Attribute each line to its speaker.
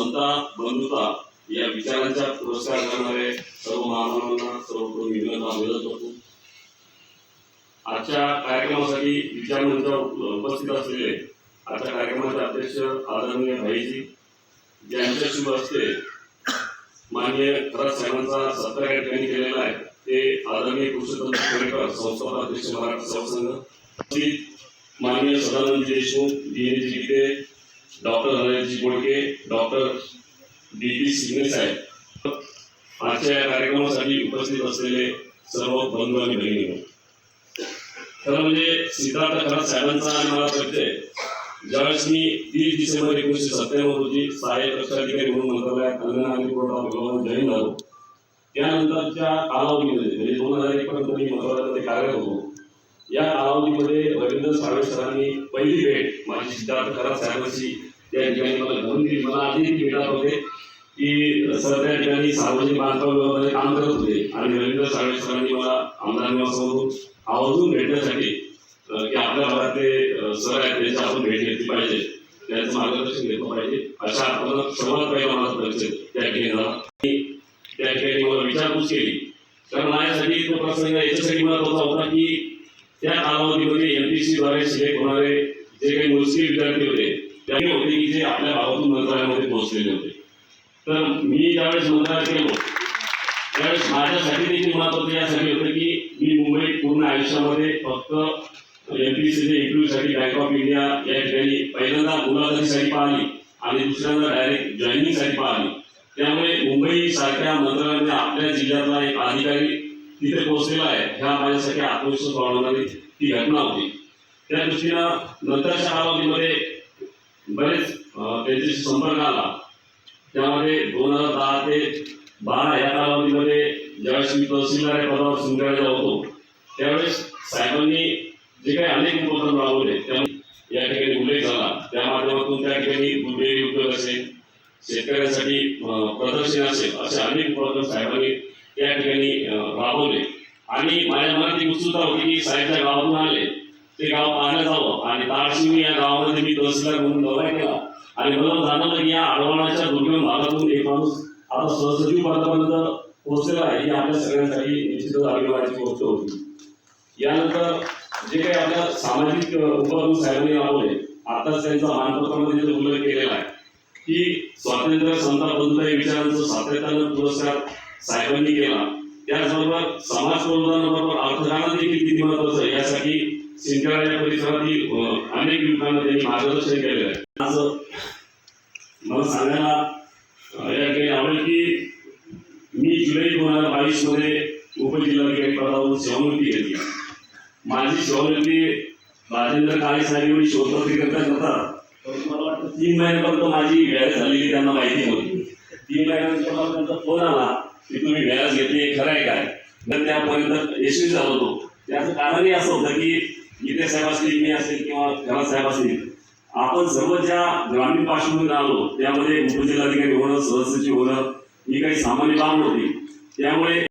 Speaker 1: समता बंधुता या विचारांचा पुरस्कार करणारे सर्व महामानवांना सर्व मी विनंती अभिवादन करतो आजच्या कार्यक्रमासाठी विचार मंचावर उपस्थित असलेले आजच्या कार्यक्रमाचे अध्यक्ष आदरणीय भाईजी ज्यांच्या शुभ असते माननीय खरात साहेबांचा सत्कार या ठिकाणी केलेला आहे. ते आदरणीय पुरुषोत्तम खेडेकर संस्थापक अध्यक्ष महाराष्ट्र सेवा संघ उपस्थित माननीय Sadanand Deshmukh D N G Gite doctor Dhananjay Bodke doctor D P Singane साहेब. आजच्या या कार्यक्रमासाठी उपस्थित असलेले सर्व बंधू आणि बहिणी खरं म्हणजे सिद्धार्थ खरात साहेबांचा आणि मला परिचय. ज्यावेळेस मी तीस डिसेंबर एकोणीसशे सत्त्याण्णव रोजी सहाय्यक रक्षाधिकारी म्हणून मंत्रालयात कल्याण आणि पुरवठा विभागात जॉईन झालो. त्यानंतरच्या कालावधीमध्ये म्हणजे दोन हजार एक पर्यंत मी मंत्रालयामध्ये कार्यरत होतो. या कालावधीमध्ये रवींद्र साळवे सरांनी पहिली भेट माझी सिद्धार्थ खरा साहेबांची त्या ठिकाणी मला घेऊन दिली मला आधी भेटत होते. की सर त्या ठिकाणी सार्वजनिक बांधकाम विभागामध्ये काम करत होते. आणि रवींद्र साळवे सरांनी मला आमदार निवासावरून आवर्जून भेटण्यासाठी की आपल्या भागातले सर आहेत त्यांची आपण भेट घेतली पाहिजे. त्यांचं मार्गदर्शन घेतलं पाहिजे. अशा आपण सर्वात पहिला मला परिचय त्या ठिकाणी झाला. त्या ठिकाणी मला विचारपूस केली. कारण माझ्यासाठी तो प्रसंग याच्यासाठी मला होता की त्या कालावधीमध्ये एमपीसी द्वारे सिलेक्ट होणारे जे काही मोजके विद्यार्थी होते त्यांनी होते की जे आपल्या भागातून मंत्रालयामध्ये पोहोचलेले होते. तर मी ज्यावेळेस मंत्रालयात गेलो त्यावेळेस माझ्यासाठी देखील महत्वाचं यासाठी होतं की मी मुंबईत पूर्ण आयुष्यामध्ये फक्त एमपीसीच्या इंटरव्ह्यूसाठी बँक ऑफ इंडिया या ठिकाणी पहिल्यांदा मुलाखतीसाठी पाहिली आणि दुसऱ्यांदा डायरेक्ट जॉईनिंगसाठी पाहिली. त्यामुळे मुंबई सारख्या मंत्रालयामध्ये आपल्या जिल्ह्यातला एक अधिकारी तिथे पोहोचलेला आहे. ह्या माझ्यासाठी आत्मविश्वास वाढवणारी ती घटना होती. त्या दृष्टीनं नंतरच्या कालावधीमध्ये बरेच त्यांच्याशी संपर्क आला. त्यामध्ये दोन हजार दहा ते बारा या कालावधीमध्ये ज्यावेळेस मी तहसीलदार या पदावर शिंगाळला होतो त्यावेळेस साहेबांनी जे काही अनेक उपक्रम राबवले त्या या ठिकाणी उल्लेख झाला. त्या माध्यमातून त्या ठिकाणी दूध उद्योग असेल शेतकऱ्यांसाठी प्रदर्शन असेल असे अनेक उपक्रम साहेबांनी त्या ठिकाणी राबवले आणि माझ्या मनात एक उत्सुकता होती की साहेबच्या गावातून आले. ते गाव पाहायला जावं. आणि तारशिवनी या गावामध्ये मी तहसीलदार म्हणून दौरा केला. आणि मला जाणवलं की या आडवाणाच्या दुर्गम भागातून एक माणूस आता सहसचिव पदापर्यंत पोहोचलेला आहे. ही आपल्या सगळ्यांसाठी निश्चितच अभिमानाची गोष्ट होती. यानंतर जे काही आपल्या सामाजिक उपक्रम साहेबांनी राबवले आताच त्यांचा मानपत्रामध्ये जो उल्लेख केलेला आहे की स्वातंत्र्य समता बंधुता या विचारांचा सातत्यानं पुरस्कार साहेबांनी केला. त्याचबरोबर समाज प्रबोधनाबरोबर अर्थकारण देखील किती महत्वाचं आहे यासाठी सिंचना या परिसरातील अनेक युवकांना त्यांनी मार्गदर्शन केलेलं आहे. आज मला सांगायला या ठिकाणी आवडेल की मी जुलै दोन हजार बावीसमध्ये उपजिल्हाधिकारी पदावरून सेवानिवृत्ती घेतली. माझी सेवानिवृत्ती राजेंद्र काळे साहेब एवढी शोधपत्रिकरता करतात परंतु मला वाटतं तीन महिन्यापर्यंत माझी व्याज झालेली त्यांना माहिती नव्हती. तीन महिन्यानंतर मला त्यांचा फोन आला. की तुम्ही व्याज घेतली हे खरं आहे काय? तर त्यापर्यंत यशस्वी झालो होतो त्याचं कारणही असं होतं की गीते साहेब असतील मी असेल किंवा घरात साहेब असतील आपण सर्व ज्या ग्रामीण पार्श्वभूमीत आलो त्यामध्ये उपजिल्हाधिकारी होणं सदस्याची होणं ही काही सामान्य बाब नव्हती. त्यामुळे